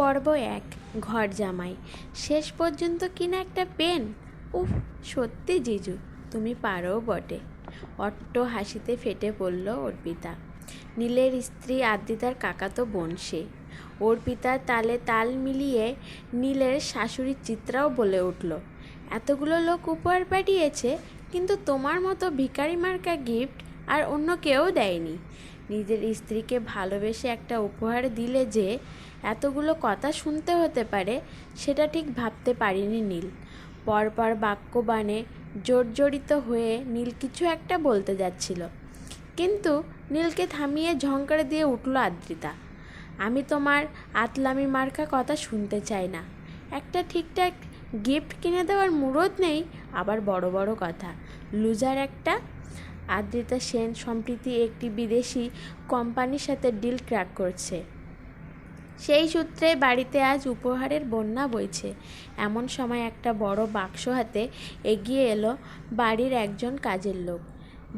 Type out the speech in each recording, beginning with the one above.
পর্ব এক, ঘর জামাই। শেষ পর্যন্ত কিনা একটা পেন? উফ, সত্যি জিজু, তুমি পারো বটে। অট্ট হাসিতে ফেটে পড়ল অর্পিতা। নীলের স্ত্রী আদ্রিতার কাকাতো বোন সে। অর্পিতার তালে তাল মিলিয়ে নীলের শাশুড়ির চিত্রাও বলে উঠল, এতগুলো লোক উপহার পাঠিয়েছে, কিন্তু তোমার মতো ভিখারি মার্কা গিফট আর অন্য কেউ দেয়নি। নিজের স্ত্রীকে ভালোবেসে একটা উপহার দিলে যে এতগুলো কথা শুনতে হতে পারে, সেটা ঠিক ভাবতে পারিনি নীল। পরপর বাক্যবাণে জর্জরিত হয়ে নীল কিছু একটা বলতে যাচ্ছিল। কিন্তু নীলকে থামিয়ে ঝংকারে দিয়ে উঠল আদ্রিতা। আমি তোমার আতলামি মার্কা কথা শুনতে চাই না। একটা ঠিকঠাক গিফট কিনে দেওয়ার মুরদ নেই, আবার বড় বড় কথা। লুজার একটা? আদ্রিতা সেন সম্প্রতি একটি বিদেশি কোম্পানির সাথে ডিল ক্র্যাক করছে। সেই সূত্রে বাড়িতে আজ উপহারের বন্যা বইছে। এমন সময় একটা বড় বাক্স হাতে এগিয়ে এলো বাড়ির একজন কাজের লোক।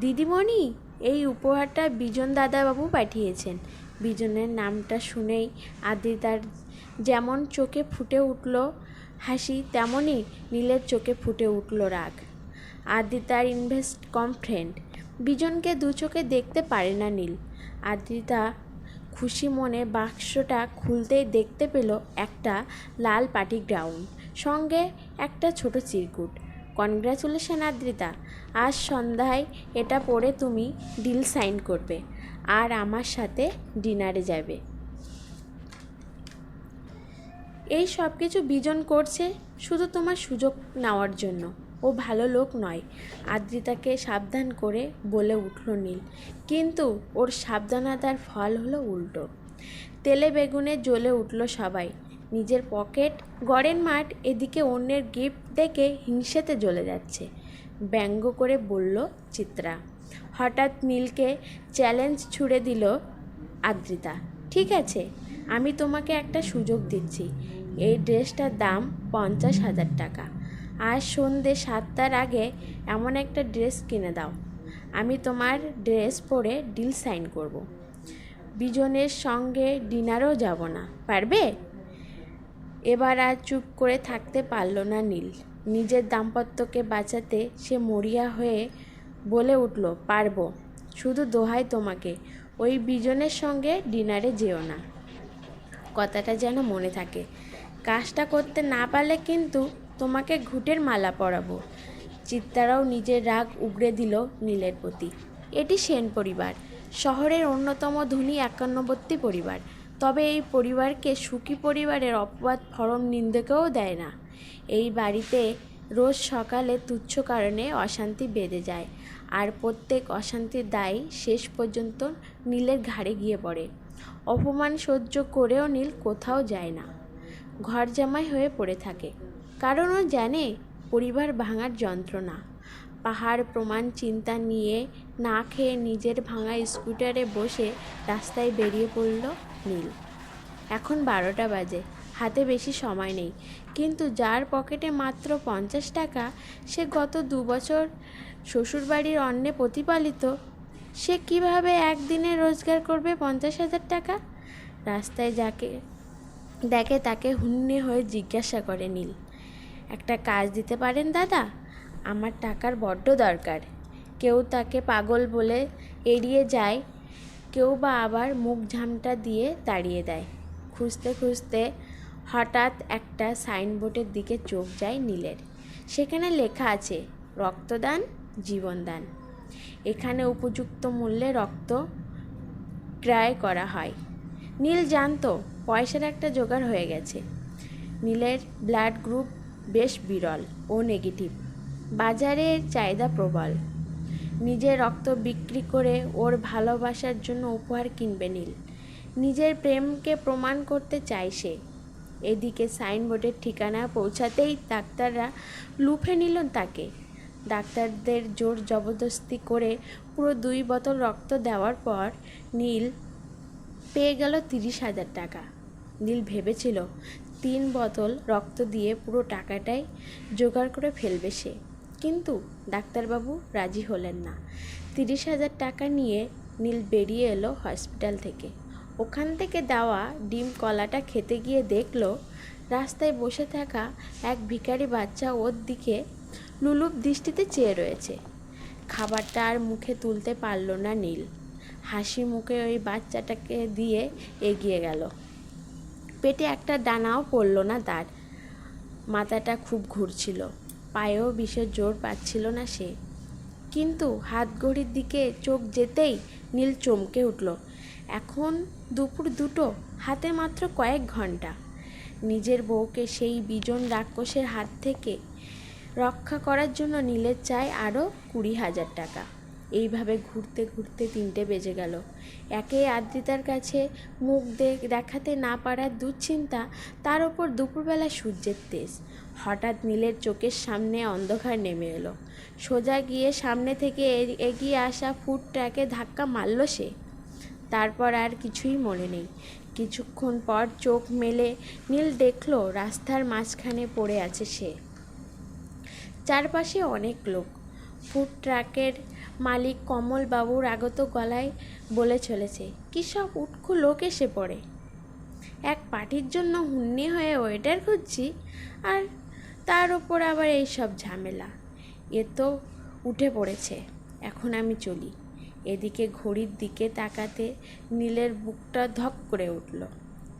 দিদিমণি, এই উপহারটা বিজন দাদাবাবু পাঠিয়েছেন। বিজনের নামটা শুনেই আদ্রিতার যেমন চোখে ফুটে উঠল হাসি তেমনই নীলের চোখে ফুটে উঠল রাগ। আদ্রিতার ইনভেস্ট কম ফ্রেন্ড। বিজনকে দু চোখে দেখতে পারে না নীল। আদ্রিতা খুশি মনে বাক্সটা খুলতেই দেখতে পেল একটা লাল পাটি গ্রাউন্ড, সঙ্গে একটা ছোট চিরকুট। কনগ্রাচুলেশন আদ্রিতা, আজ সন্ধ্যায় এটা পড়ে তুমি ডিল সাইন করবে আর আমার সাথে ডিনারে যাবে। এই সব কিছু বিজন করছে শুধু তোমার সুযোগ নেওয়ার জন্য। ও ভালো লোক নয়। আদ্রিতাকে সাবধান করে বলে উঠল নীল। কিন্তু ওর সাবধানতার ফল হলো উল্টো। তেলে বেগুনে জ্বলে উঠল সবাই। নিজের পকেট গড়ের মাঠ এদিকে অন্যের গিফট দেখে হিংসেতে জ্বলে যাচ্ছে। ব্যঙ্গ করে বলল চিত্রা। হঠাৎ নীলকে চ্যালেঞ্জ ছুড়ে দিল আদ্রিতা। ঠিক আছে, আমি তোমাকে একটা সুযোগ দিচ্ছি। এই ড্রেসটার দাম পঞ্চাশ হাজার টাকা। আজ সন্ধে সাতটার আগে এমন একটা ড্রেস কিনে দাও। আমি তোমার ড্রেস পরে ডিল সাইন করব। বিজনের সঙ্গে ডিনারও যাব না, পারবে? এবার আর চুপ করে থাকতে পারল না নীল। নিজের দাম্পত্যকে বাঁচাতে সে মরিয়া হয়ে বলে উঠল, পারব। শুধু দোহাই তোমাকে। ওই বিজনের সঙ্গে ডিনারে যেও না। কথাটা যেন মনে থাকে। কাজটা করতে না পারলে কিন্তু তোমাকে ঘুটের মালা পরাবো। চিত্তারাও নিজের রাগ উগড়ে দিল নীলের প্রতি। এটি সেন পরিবার। শহরের অন্যতম ধনী একান্নবর্তী পরিবার। তবে এই পরিবারকে সুখী পরিবারের অপবাদ, ফরম নিন্দেকেও দেয় না। এই বাড়িতে রোজ সকালে তুচ্ছ কারণে অশান্তি বেড়ে যায়। আর প্রত্যেক অশান্তির দায় শেষ পর্যন্ত নীলের ঘাড়ে গিয়ে পড়ে। অপমান সহ্য করেও নীল কোথাও যায় না। ঘর জামাই হয়ে পড়ে থাকে। কারণ ও জানে পরিবার ভাঙার যন্ত্রণা। পাহাড় প্রমাণ চিন্তা নিয়ে না খেয়ে নিজের ভাঙা স্কুটারে বসে রাস্তায় বেরিয়ে পড়ল নীল। এখন বারোটা বাজে, হাতে বেশি সময় নেই। কিন্তু যার পকেটে মাত্র পঞ্চাশ টাকা, সে গত দু বছর শ্বশুরবাড়ির অন্নে প্রতিপালিত, সে কীভাবে একদিনে রোজগার করবে পঞ্চাশ হাজার টাকা? রাস্তায় যাকে, দেখে তাকে হুন্নে হয়ে জিজ্ঞাসা করে নীল। একটা কাজ দিতে পারেন, দাদা? আমার টাকার বড্ড দরকার। কেউ তাকে পাগল বলে এড়িয়ে যায়, কেউ বা আবার মুখ ঝামটা দিয়ে তাড়িয়ে দেয়। খুঁজতে খুঁজতে হঠাৎ একটা সাইনবোর্ডের দিকে চোখ যায় নীলের। সেখানে লেখা আছে, রক্তদান, জীবনদান। এখানে উপযুক্ত মূল্যে রক্ত ক্রয় করা হয়। নীল জানতো, পয়সার একটা জোগাড় হয়ে গেছে। নীলের ব্লাড গ্রুপ বেশ বিরল ও নেগেটিভ বাজারের চাহিদা প্রবল। নিজের রক্ত বিক্রি করে ওর ভালোবাসার জন্য উপহার কিনবে নীল। নিজের প্রেমকে প্রমাণ করতে চায় সে। এদিকে সাইনবোর্ডের ঠিকানা পৌঁছাতেই ডাক্তাররা লুফে নিল তাকে। ডাক্তারদের জোর জবরদস্তি করে পুরো দুই বোতল রক্ত দেওয়ার পর নীল পেয়ে গেল তিরিশ হাজার টাকা। নীল ভেবেছিল তিন বোতল রক্ত দিয়ে পুরো টাকাটাই জোগাড় করে ফেলবে সে। কিন্তু ডাক্তারবাবু রাজি হলেন না। তিরিশ হাজার টাকা নিয়ে নীল বেরিয়ে এলো হসপিটাল থেকে। ওখান থেকে দেওয়া ডিম কলাটা খেতে গিয়ে দেখল, রাস্তায় বসে থাকা এক ভিখারি বাচ্চা ওর দিকে লুলুপ দৃষ্টিতে চেয়ে রয়েছে। খাবারটা আর মুখে তুলতে পারল না নীল। হাসি মুখে ওই বাচ্চাটাকে দিয়ে এগিয়ে গেল। পেটে একটা ডানাও পড়ল না তার। মাথাটা খুব ঘুরছিল, পায়েও বিশেষ জোর পাচ্ছিল না সে। কিন্তু হাত ঘড়ির দিকে চোখ যেতেই নীল চমকে উঠল। এখন দুপুর দুটো, হাতে মাত্র কয়েক ঘণ্টা নিজের বউকে সেই বিজন রাক্ষসের হাত থেকে রক্ষা করার জন্য নীলের চাই আরও কুড়ি হাজার টাকা। এইভাবে ঘুরতে ঘুরতে তিনটে বেজে গেল। একে আদ্রিতার কাছে মুখ দেখাতে না পারার দুশ্চিন্তা, তার ওপর দুপুরবেলা সূর্যের তেজ। হঠাৎ নীলের চোখের সামনে অন্ধকার নেমে এলো। সোজা গিয়ে সামনে থেকে এগিয়ে আসা ফুড ট্র্যাকে ধাক্কা মারল সে। তারপর আর কিছুই মনে নেই। কিছুক্ষণ পর চোখ মেলে নীল দেখল রাস্তার মাঝখানে পড়ে আছে সে। চারপাশে অনেক লোক। ফুড ট্রাকের মালিক কমল বাবুর আগত গলায় বলে চলেছে, কী সব উটকো লোক এসে পড়ে। এক পার্টির জন্য হুন্নি হয়ে ওয়েটার খুঁজছি, আর তার ওপর আবার এই সব ঝামেলা। এ তো উঠে পড়েছে, এখন আমি চলি। এদিকে ঘড়ির দিকে তাকাতে নীলের বুকটা ধক করে উঠল।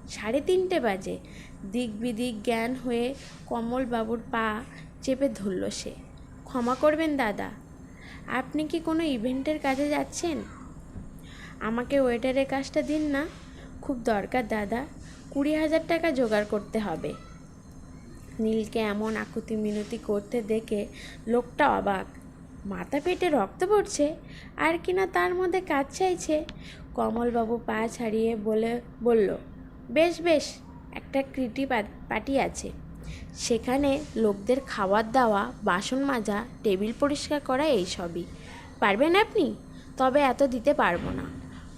সাড়ে তিনটে বাজে দিক বিদিক জ্ঞান হয়ে কমলবাবুর পা চেপে ধরল সে। ক্ষমা করবেন দাদা আপনি কি কোনো ইভেন্টের কাজে যাচ্ছেন? আমাকে ওয়েটারের কাজটা দিন না। খুব দরকার, দাদা। কুড়ি হাজার টাকা জোগাড় করতে হবে। নীলকে এমন আকুতি মিনতি করতে দেখে লোকটা অবাক। মাথা পেটে রক্ত পড়ছে। আর কিনা তার মধ্যে কাজ চাইছে? কমলবাবু পা ছাড়িয়ে বলে, বলল, বেশ বেশ, একটা পা- পার্টি আছে। সেখানে লোকদের খাবার দেওয়া, বাসন মাজা, টেবিল পরিষ্কার করা এই সবই। পারবেন আপনি? তবে এত দিতে পারব না।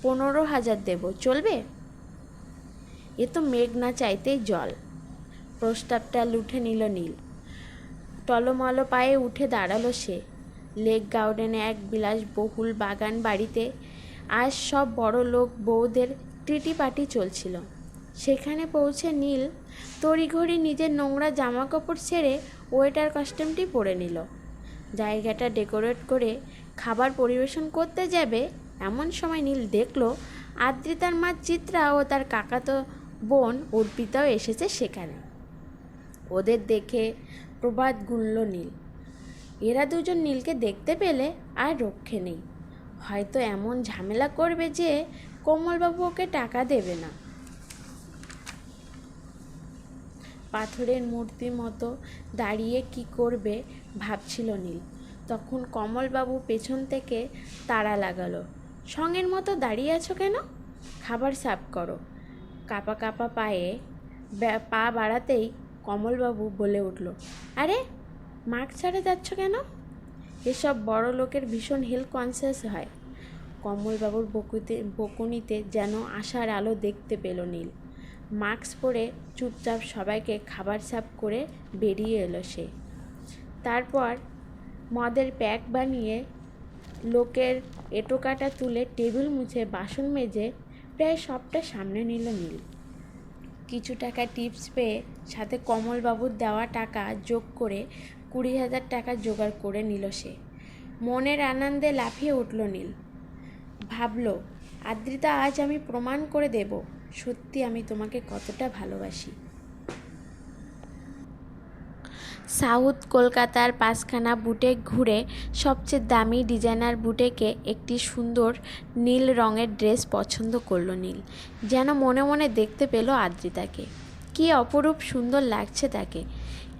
পনেরো হাজার দেব, চলবে? এ তো মেঘ না চাইতেই জল। প্রস্তাবটা লুঠে নিল নীল। টলমল পায়ে উঠে দাঁড়াল সে। লেক গার্ডেনে এক বিলাসবহুল বাগান বাড়িতে আজ সব বড় লোক বউদের টিটি পার্টি চলছিল। সেখানে পৌঁছে নীল তড়িঘড়ি নিজের নোংরা জামা কাপড় ছেড়ে ওয়েটার কস্টিউমটি পরে নিল। জায়গাটা ডেকোরেট করে খাবার পরিবেশন করতে যাবে এমন সময় নীল দেখল আদ্রিতার মা চিত্রা ও তার কাকাতো বোন অর্পিতাও এসেছে সেখানে। ওদের দেখে প্রবাদ গুনল নীল। এরা দুজন নীলকে দেখতে পেলে আর রক্ষে নেই। হয়তো এমন ঝামেলা করবে যে কোমলবাবু ওকে টাকা দেবে না। পাথরের মূর্তি মতো দাঁড়িয়ে কি করবে ভাবছিল নীল। তখন কমলবাবু পেছন থেকে তাড়া লাগালো। সঙ্গের মতো দাঁড়িয়ে আছো কেন? খাবার সাফ করো। কাপা কাপা পায়ে পা বাড়াতেই কমলবাবু বলে উঠল, আরে মাস্ক ছাড়ে যাচ্ছ কেন? এসব বড় লোকের ভীষণ হেলথ কনসিয়াস হয়। কমলবাবুর বকুতে, বকুনিতে যেন আশার আলো দেখতে পেল নীল। মাস্ক পরে চুপচাপ সবাইকে খাবার সার্ভ করে বেরিয়ে এলো সে। তারপর মদের প্যাক বানিয়ে লোকের এটোকাটা তুলে টেবিল মুছে বাসন মেজে প্রায় সবটা সামনে নিল নীল। কিছু টাকা টিপস পেয়ে সাথে কমলবাবুর দেওয়া টাকা যোগ করে কুড়ি হাজার টাকা জোগাড় করে নিল সে। মনের আনন্দে লাফিয়ে উঠল নীল। ভাবল, আদ্রিতা আজ আমি প্রমাণ করে দেব। সত্যি আমি তোমাকে কতটা ভালোবাসি। সাউথ কলকাতার পাঁচখানা বুটেক ঘুরে সবচেয়ে দামি ডিজাইনার বুটেকে একটি সুন্দর নীল রঙের ড্রেস পছন্দ করল নীল। যেন মনে মনে দেখতে পেল আদ্রিতাকে। কী অপরূপ সুন্দর লাগছে তাকে।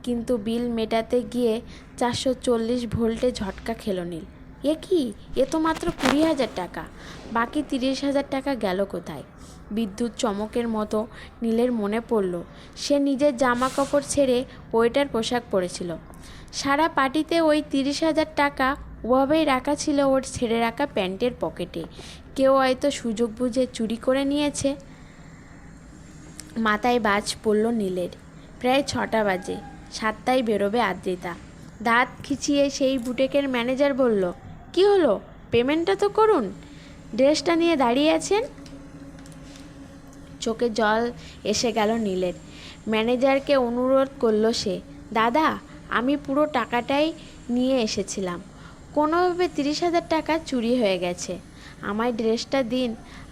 কিন্তু বিল মেটাতে গিয়ে চারশো চল্লিশ ভোল্টে ঝটকা খেলো নীল। এ কি? এ তো মাত্র কুড়ি হাজার টাকা। বাকি তিরিশ হাজার টাকা গেল কোথায়? বিদ্যুৎ চমকের মতো নীলের মনে পড়ল। সে নিজের জামা কাপড় ছেড়ে ওয়েটার পোশাক পরেছিল। সারা পার্টিতে ওই তিরিশ হাজার টাকা ওভাবেই রাখা ছিল ওর ছেড়ে রাখা প্যান্টের পকেটে। কেউ হয়তো সুযোগ বুঝে চুরি করে নিয়েছে। মাথায় বাজ পড়ল নীলের। প্রায় ছটা বাজে। সাতটায় বেরোবে আদ্রিতা। দাঁত খিচিয়ে সেই বুটেকের ম্যানেজার বলল, কি হলো? পেমেন্টটা তো করুন। ড্রেসটা নিয়ে দাঁড়িয়ে আছেন? চোখে জল এসে গেল নীলের। ম্যানেজারকে অনুরোধ করল সে, দাদা, আমি পুরো টাকাটাই নিয়ে এসেছিলাম। কোনোভাবে তিরিশ হাজার টাকা চুরি হয়ে গেছে। আমায় ড্রেসটা দিন,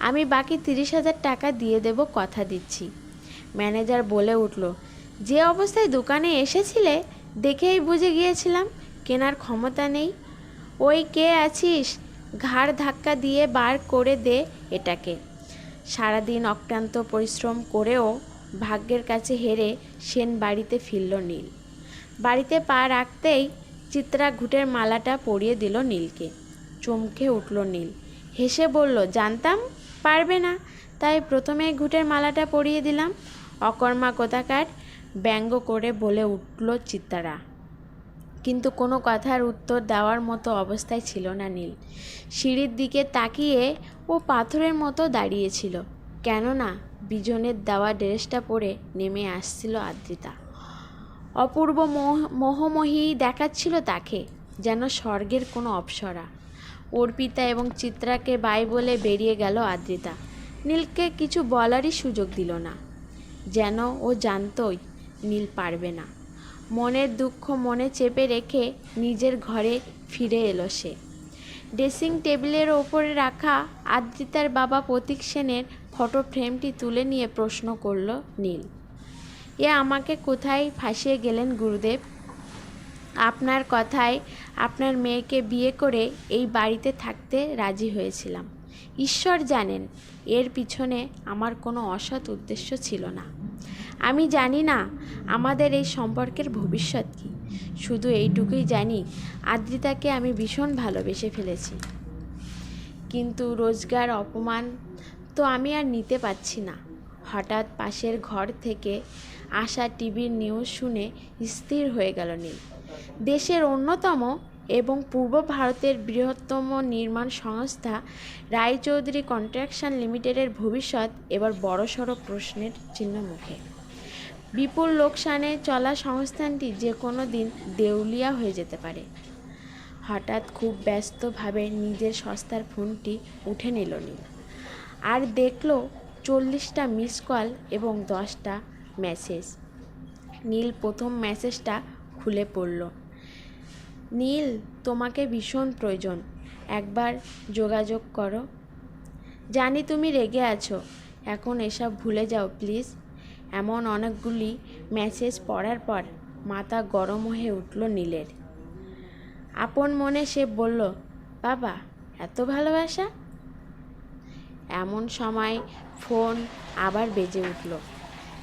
আমি বাকি তিরিশ হাজার টাকা দিয়ে দেব কথা দিচ্ছি। ম্যানেজার বলে উঠল, যে অবস্থায় দোকানে এসেছিলে, দেখেই বুঝে গিয়েছিলাম কেনার ক্ষমতা নেই। ওই কে আছিস? ঘাড় ধাক্কা দিয়ে বার করে দে এটাকে। সারাদিন অক্লান্ত পরিশ্রম করেও ভাগ্যের কাছে হেরে সেন বাড়িতে ফিরল নীল। বাড়িতে পা রাখতেই চিত্রা ঘুটের মালাটা পরিয়ে দিল নীলকে। চমকে উঠল নীল। হেসে বলল, জানতাম, পারবে না। তাই প্রথমে ঘুটের মালাটা পরিয়ে দিলাম। অকর্মা কোথাকার ব্যঙ্গ করে বলে উঠল চিত্তারা কিন্তু কোনো কথার উত্তর দেওয়ার মতো অবস্থায় ছিল না নীল। সিঁড়ির দিকে তাকিয়ে ও পাথরের মতো দাঁড়িয়েছিল। কেননা বিজনের দেওয়া ড্রেসটা পরে নেমে আসছিল আদ্রিতা। অপূর্ব মোহ মোহময়ী দেখাচ্ছিল তাকে, যেন স্বর্গের কোনো অপ্সরা। অর্পিতা এবং চিত্রাকে বাই বলে বেরিয়ে গেল আদ্রিতা। নীলকে কিছু বলারই সুযোগ দিল না। যেন ও জানতই নীল পারবে না। মনের দুঃখ মনে চেপে রেখে নিজের ঘরে ফিরে এলো সে। ড্রেসিং টেবিলের ওপরে রাখা আদ্রিতার বাবা প্রতীক সেনের ফটো ফ্রেমটি তুলে নিয়ে প্রশ্ন করল নীল। এ আমাকে কোথায় ফাঁসিয়ে গেলেন গুরুদেব? আপনার কথায় আপনার মেয়েকে বিয়ে করে এই বাড়িতে থাকতে রাজি হয়েছিলাম। ঈশ্বর জানেন, এর পিছনে আমার কোনো অসৎ উদ্দেশ্য ছিল না। আমি জানি না আমাদের এই সম্পর্কের ভবিষ্যৎ কী। শুধু এইটুকুই জানি, আদ্রিতাকে আমি ভীষণ ভালোবেসে ফেলেছি। কিন্তু রোজগার, অপমান তো আমি আর নিতে পারছি না। হঠাৎ পাশের ঘর থেকে আসা টিভির নিউজ শুনে স্থির হয়ে গেল নীল। দেশের অন্যতম এবং পূর্ব ভারতের বৃহত্তম নির্মাণ সংস্থা রায়চৌধুরী কন্ট্রাকশন লিমিটেডের ভবিষ্যৎ এবার বড়সড় প্রশ্নের চিহ্ন মুখে। বিপুল লোকসানে চলা সংস্থানটি যে কোনো দিন দেউলিয়া হয়ে যেতে পারে। হঠাৎ খুব ব্যস্তভাবে নিজের সস্তার ফোনটি উঠে নিল নীল। আর দেখল চল্লিশটা মিস কল এবং দশটা মেসেজ। নীল প্রথম মেসেজটা খুলে পড়ল। নীল, তোমাকে ভীষণ প্রয়োজন। একবার যোগাযোগ করো। জানি তুমি রেগে আছো। এখন এসব ভুলে যাও, প্লিজ। এমন অনেকগুলি মেসেজ পড়ার পর মাথা গরম হয়ে উঠল নীলের। আপন মনে সে বলল, বাবা, এত ভালোবাসা? এমন সময় ফোন আবার বেজে উঠল।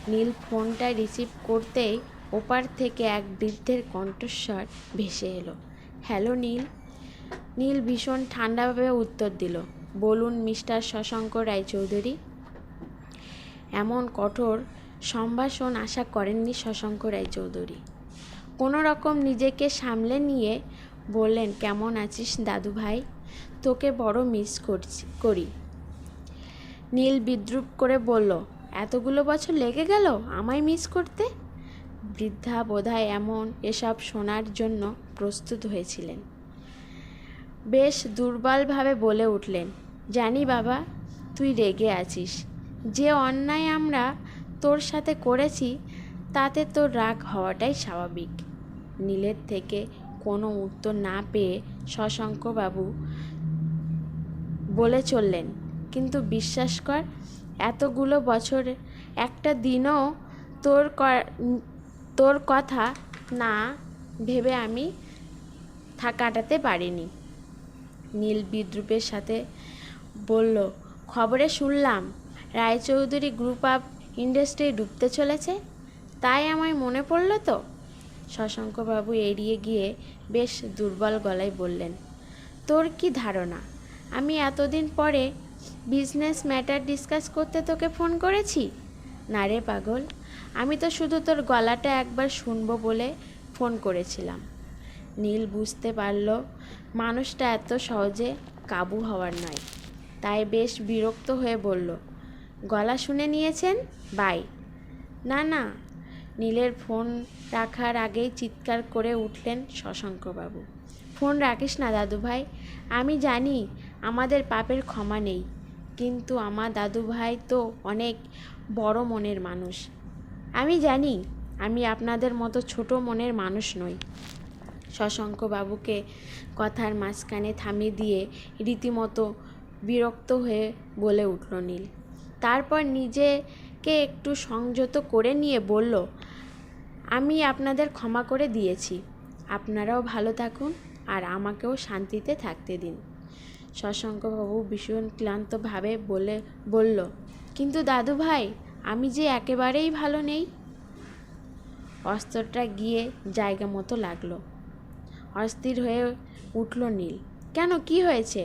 নীল ফোনটা রিসিভ করতেই ওপার থেকে এক বৃদ্ধের কণ্ঠস্বর ভেসে এলো। হ্যালো, নীল। নীল ভীষণ ঠান্ডাভাবে উত্তর দিল, বলুন মিস্টার শশাঙ্ক রায়চৌধুরী। এমন কঠোর সম্ভাষণ আশা করেননি শশাঙ্ক রায়চৌধুরী। কোনো রকম নিজেকে সামলে নিয়ে বললেন, কেমন আছিস দাদু ভাই? তোকে বড় মিস করছি, করি। নীল বিদ্রুপ করে বলল, এতগুলো বছর লেগে গেল আমায় মিস করতে? বৃদ্ধা বোধহয় এমন এসব শোনার জন্য প্রস্তুত হয়েছিলেন। বেশ দুর্বলভাবে বলে উঠলেন, জানি বাবা, তুই রেগে আছিস। যে অন্যায় আমরা তোর সাথে করেছি, তাতে তোর রাগ হওয়াটাই স্বাভাবিক। নীলের থেকে কোনো উত্তর না পেয়ে শশাঙ্কবাবু বলে চললেন, কিন্তু বিশ্বাস কর, এতগুলো বছর, একটা দিনও তোর তোর কথা না ভেবে আমি থা কাটাতে পারিনি। নীল বিদ্রুপের সাথে বলল, খবরে শুনলাম, রায়চৌধুরী গ্রুপ অফ ইন্ডাস্ট্রি ডুবতে চলেছে, তাই আমায় মনে পড়ল তো? শশাঙ্কবাবু এড়িয়ে গিয়ে বেশ দুর্বল গলায় বললেন, তোর কি ধারণা? আমি এতদিন পরে বিজনেস ম্যাটার ডিসকাস করতে তোকে ফোন করেছি? না রে পাগল, আমি তো শুধু তোর গলাটা একবার শুনব বলে ফোন করেছিলাম। নীল বুঝতে পারল, মানুষটা এত সহজে কাবু হওয়ার নয়, তাই বেশ বিরক্ত হয়ে বলল গলা শুনে নিয়েছেন? বাই। না না। নীলের ফোন রাখার আগেই চিৎকার করে উঠলেন শশাঙ্কবাবু। ফোন রাখিস না দাদু ভাই আমি জানি আমাদের পাপের ক্ষমা নেই, কিন্তু আমার দাদু ভাই তো অনেক বড় মনের মানুষ। আমি জানি আমি আপনাদের মতো ছোট মনের মানুষ নই। শশাঙ্ক বাবুকে কথার মাঝখানে থামিয়ে দিয়ে রীতিমতো বিরক্ত হয়ে বলে উঠল নীল। তারপর নিজেকে একটু সংযত করে নিয়ে বলল, আমি আপনাদের ক্ষমা করে দিয়েছি। আপনারাও ভালো থাকুন আর আমাকেও শান্তিতে থাকতে দিন। শশাঙ্কবাবু ভীষণ ক্লান্তভাবে বলে, বলল, কিন্তু দাদু ভাই, আমি যে একেবারেই ভালো নেই? অস্ত্রটা গিয়ে জায়গা মতো লাগল। অস্থির হয়ে উঠল নীল, কেন, কি হয়েছে?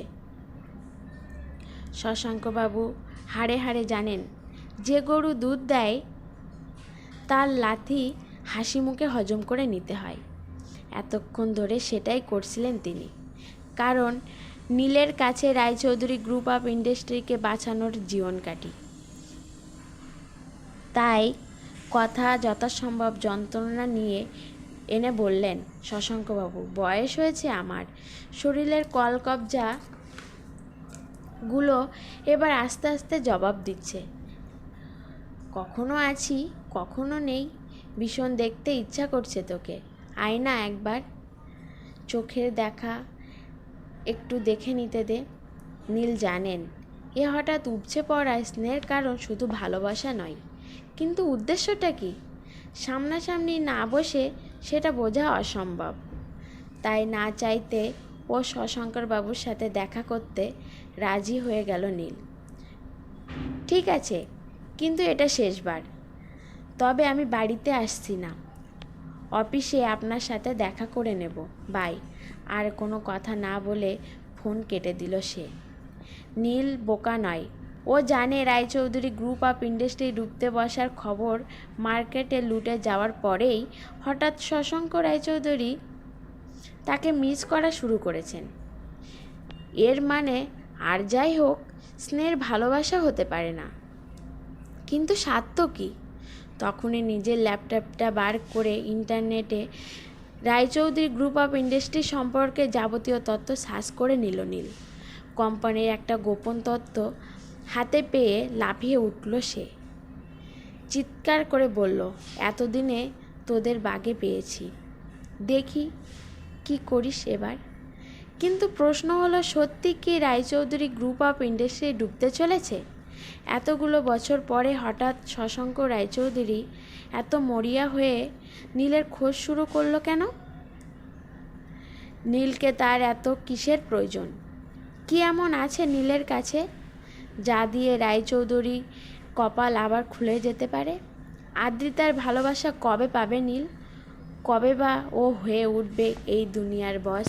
শশাঙ্কবাবু হাড়ে হাড়ে জানেন, যে গরু দুধ দেয়, তার লাথি হাসি মুখে হজম করে নিতে হয়। এতক্ষণ ধরে সেটাই করছিলেন তিনি। কারণ নীলের কাছে রায়চৌধুরী গ্রুপ অফ ইন্ডাস্ট্রিকে বাঁচানোর জীবন কাটি তাই কথা যথাসম্ভব যন্ত্রণা নিয়ে এনে বললেন, শশাঙ্কবাবু, বয়স হয়েছে আমার। শরীরের কলকবজা গুলো এবার আস্তে আস্তে জবাব দিচ্ছে। কখনো আছি, কখনো নেই, ভীষণ দেখতে ইচ্ছা করছে তোকে। আয় না একবার, চোখের দেখা একটু দেখে নিতে দে। নীল জানেন, এ হঠাৎ উপচে পড়া স্নেহের কারণ শুধু ভালোবাসা নয়, কিন্তু উদ্দেশ্যটা কি? সামনাসামনি না বসে সেটা বোঝা অসম্ভব। তাই না চাইতে ও বাবুর সাথে দেখা করতে রাজি হয়ে গেল নীল। ঠিক আছে, কিন্তু এটা শেষবার। তবে আমি বাড়িতে আসছি না। অফিসে আপনার সাথে দেখা করে নেব। বাই। আর কোনো কথা না বলে ফোন কেটে দিল সে। নীল বোকা নয়। ও জানে রায়চৌধুরী গ্রুপ অফ ইন্ডাস্ট্রি ডুবতে বসার খবর মার্কেটে লুটে যাওয়ার পরেই হঠাৎ শশাঙ্ক রায়চৌধুরী তাকে মিস করা শুরু করেছেন। এর মানে আর যাই হোক, স্নেহের ভালোবাসা হতে পারে না। কিন্তু স্বার্থ কী? তখনই নিজের ল্যাপটপটা বার করে ইন্টারনেটে রায়চৌধুরী গ্রুপ অফ ইন্ডাস্ট্রি সম্পর্কে যাবতীয় তথ্য সার্চ করে নিল নীল। কোম্পানির একটা গোপন তথ্য হাতে পেয়ে লাফিয়ে উঠল সে। চিৎকার করে বলল, এতদিনে তোদের বাগে পেয়েছি। দেখি কি করিস এবার? কিন্তু প্রশ্ন হলো, সত্যি কি রায়চৌধুরী গ্রুপ অফ ইন্ডাস্ট্রি ডুবতে চলেছে? এতগুলো বছর পরে হঠাৎ শশাঙ্ক রায়চৌধুরী এত মরিয়া হয়ে নীলের খোঁজ শুরু করল কেন? নীলকে তার এত কিসের প্রয়োজন? কি এমন আছে নীলের কাছে, যা দিয়ে রায়চৌধুরী কপাল আবার খুলে যেতে পারে? আদ্রিতার ভালোবাসা কবে পাবে নীল? কবে বা ও হয়ে উঠবে এই দুনিয়ার বস